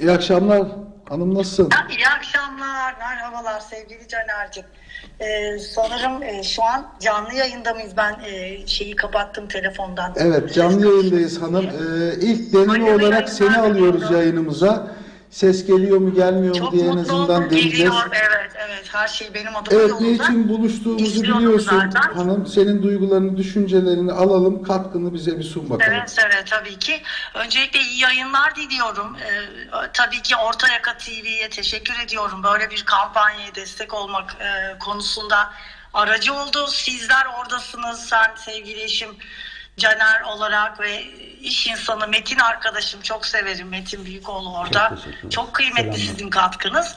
İyi akşamlar. Hanım nasılsın? İyi akşamlar, merhabalar sevgili Caner'cim. Ee, sanırım e, şu an canlı yayında mıyız? Ben e, şeyi kapattım telefondan. Evet canlı yayındayız hanım. Ee, ilk deneme olarak seni alıyoruz yayınımıza. Ses geliyor mu gelmiyor mu Çok diye en mutlu azından oldum. deneyeceğiz. Geliyor, evet, evet. Her şey benim adıma Evet yolunda. ne için buluştuğumuzu biliyorsun zaten. hanım. Senin duygularını, düşüncelerini alalım. Katkını bize bir sun bakalım. Evet evet tabii ki. Öncelikle iyi yayınlar diliyorum. Ee, tabii ki Orta Yaka TV'ye teşekkür ediyorum. Böyle bir kampanyaya destek olmak e, konusunda aracı oldu. Sizler oradasınız. Sen sevgili eşim Caner olarak ve iş insanı Metin arkadaşım çok severim. Metin Büyükoğlu orada. Çok. Çok kıymetli Selamlar. sizin katkınız.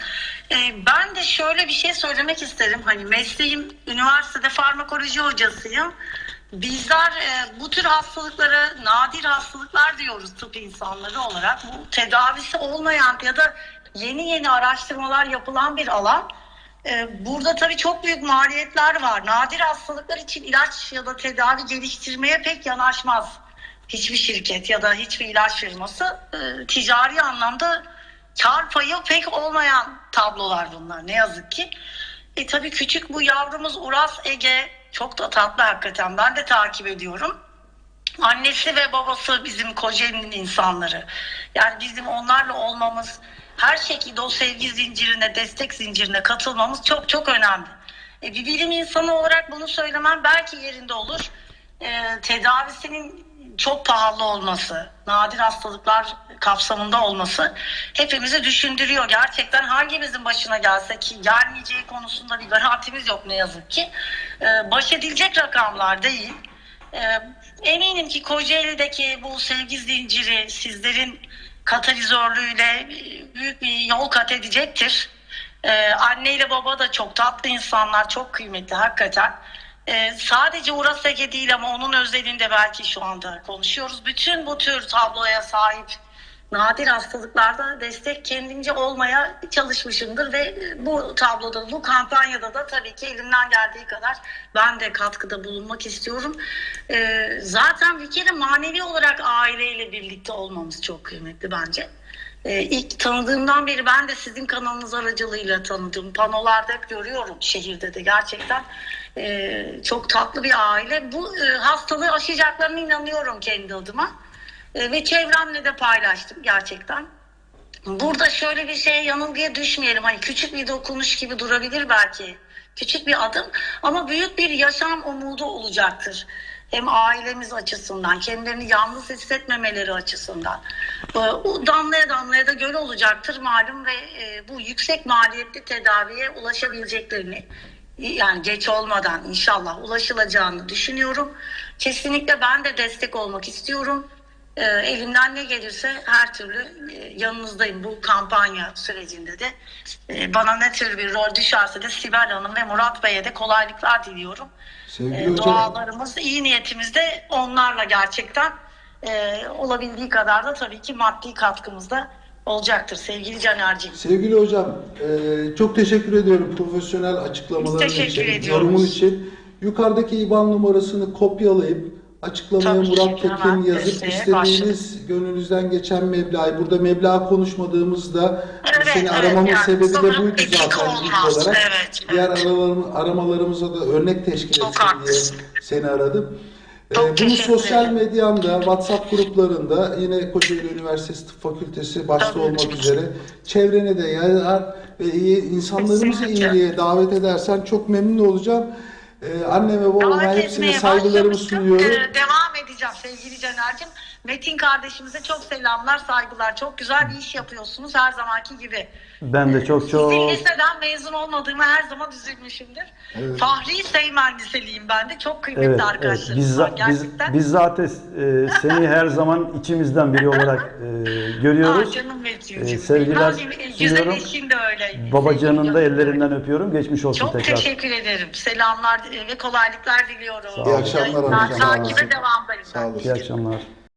Ee, ben de şöyle bir şey söylemek isterim. Hani mesleğim üniversitede farmakoloji hocasıyım. Bizler e, bu tür hastalıklara nadir hastalıklar diyoruz tıp insanları olarak. Bu tedavisi olmayan ya da yeni yeni araştırmalar yapılan bir alan. E, burada tabii çok büyük maliyetler var. Nadir hastalıklar için ilaç ya da tedavi geliştirmeye pek yanaşmaz. Hiçbir şirket ya da hiçbir ilaç firması e, ticari anlamda kar payı pek olmayan tablolar bunlar ne yazık ki. E tabii küçük bu yavrumuz Uras Ege çok da tatlı hakikaten ben de takip ediyorum. Annesi ve babası bizim Kocaeli'nin insanları. Yani bizim onlarla olmamız, her şekilde o sevgi zincirine, destek zincirine katılmamız çok çok önemli. E, bir bilim insanı olarak bunu söylemem belki yerinde olur. E, tedavisinin çok pahalı olması, nadir hastalıklar kapsamında olması hepimizi düşündürüyor. Gerçekten hangimizin başına gelse ki gelmeyeceği konusunda bir garantimiz yok ne yazık ki. E, baş edilecek rakamlar değil. Ee, eminim ki Kocaeli'deki bu sevgi zinciri sizlerin katalizörlüğüyle büyük bir yol kat edecektir. Ee, anne ile baba da çok tatlı insanlar, çok kıymetli hakikaten. Ee, sadece Uras Ege değil ama onun özelinde belki şu anda konuşuyoruz. Bütün bu tür tabloya sahip nadir hastalıklarda destek kendince olmaya çalışmışımdır ve bu tabloda, bu kampanyada da tabii ki elimden geldiği kadar ben de katkıda bulunmak istiyorum. Ee, zaten bir kere manevi olarak aileyle birlikte olmamız çok kıymetli bence. Ee, ilk tanıdığımdan beri ben de sizin kanalınız aracılığıyla tanıdım. Panolarda hep görüyorum şehirde de gerçekten. Ee, çok tatlı bir aile. Bu e, hastalığı aşacaklarına inanıyorum kendi adıma. E, ve çevremle de paylaştım gerçekten. Burada şöyle bir şey yanılgıya düşmeyelim. Hani küçük bir dokunuş gibi durabilir belki. Küçük bir adım ama büyük bir yaşam umudu olacaktır. Hem ailemiz açısından, kendilerini yalnız hissetmemeleri açısından. E, O damlaya damlaya da göl olacaktır malum ve e, bu yüksek maliyetli tedaviye ulaşabileceklerini yani geç olmadan inşallah ulaşılacağını düşünüyorum. Kesinlikle ben de destek olmak istiyorum. Ee, elimden ne gelirse her türlü e, yanınızdayım bu kampanya sürecinde de. Ee, bana ne tür bir rol düşerse de Sibel Hanım ve Murat Bey'e de kolaylıklar diliyorum. Sevgili Ee, hocam. dualarımız, iyi niyetimiz de onlarla gerçekten e, olabildiği kadar da tabii ki maddi katkımız da olacaktır sevgili Caner'ciğim. Sevgili hocam, e, çok teşekkür ediyorum profesyonel açıklamaların Biz teşekkür için, ediyoruz. yorumun için. Yukarıdaki IBAN numarasını kopyalayıp açıklamaya Tabii Murat Tekin yazıp istediğiniz gönlünüzden geçen meblağı, burada meblağ konuşmadığımızda Evet, seni evet, aramamın yani sebebi de buydu zaten ilk olmaz. olarak. Evet, Diğer evet. aralarım- aramalarımıza da örnek teşkil Çok etsin diye seni aradım. Ee, Çok bunu teşekkür sosyal medyamda, WhatsApp gruplarında yine Kocaeli Üniversitesi Tıp Fakültesi başta Tabii. olmak üzere çevrene de yayar ve iyi, insanlarımızı iyiliğe davet edersen çok memnun olacağım. Ee, anne ve babama Davet hepsine etmeye saygılarımı başlamıştım. sunuyorum. Ee, devam edeceğim sevgili Caner'cim. Metin kardeşimize çok selamlar, saygılar. Çok güzel bir iş yapıyorsunuz her zamanki gibi. Ben de çok çok Sizin liseden mezun olmadığımı her zaman üzülmüşümdür. Evet. Fahri Seymen liseliyim ben de. Çok kıymetli evet, evet. arkadaşlarım Biz, var za- gerçekten. biz, biz zaten e, seni her zaman içimizden biri olarak e, görüyoruz. Aa, canım Metin'ciğim. Ee, sevgiler Güzel sunuyorum. eşin de öyle. Babacanın da ellerinden öpüyorum. Geçmiş olsun Çok tekrar. teşekkür ederim. Selamlar ve kolaylıklar diliyorum. Sağ olun. İyi akşamlar. Takibe devamdayım. Sağ olun. İyi akşamlar.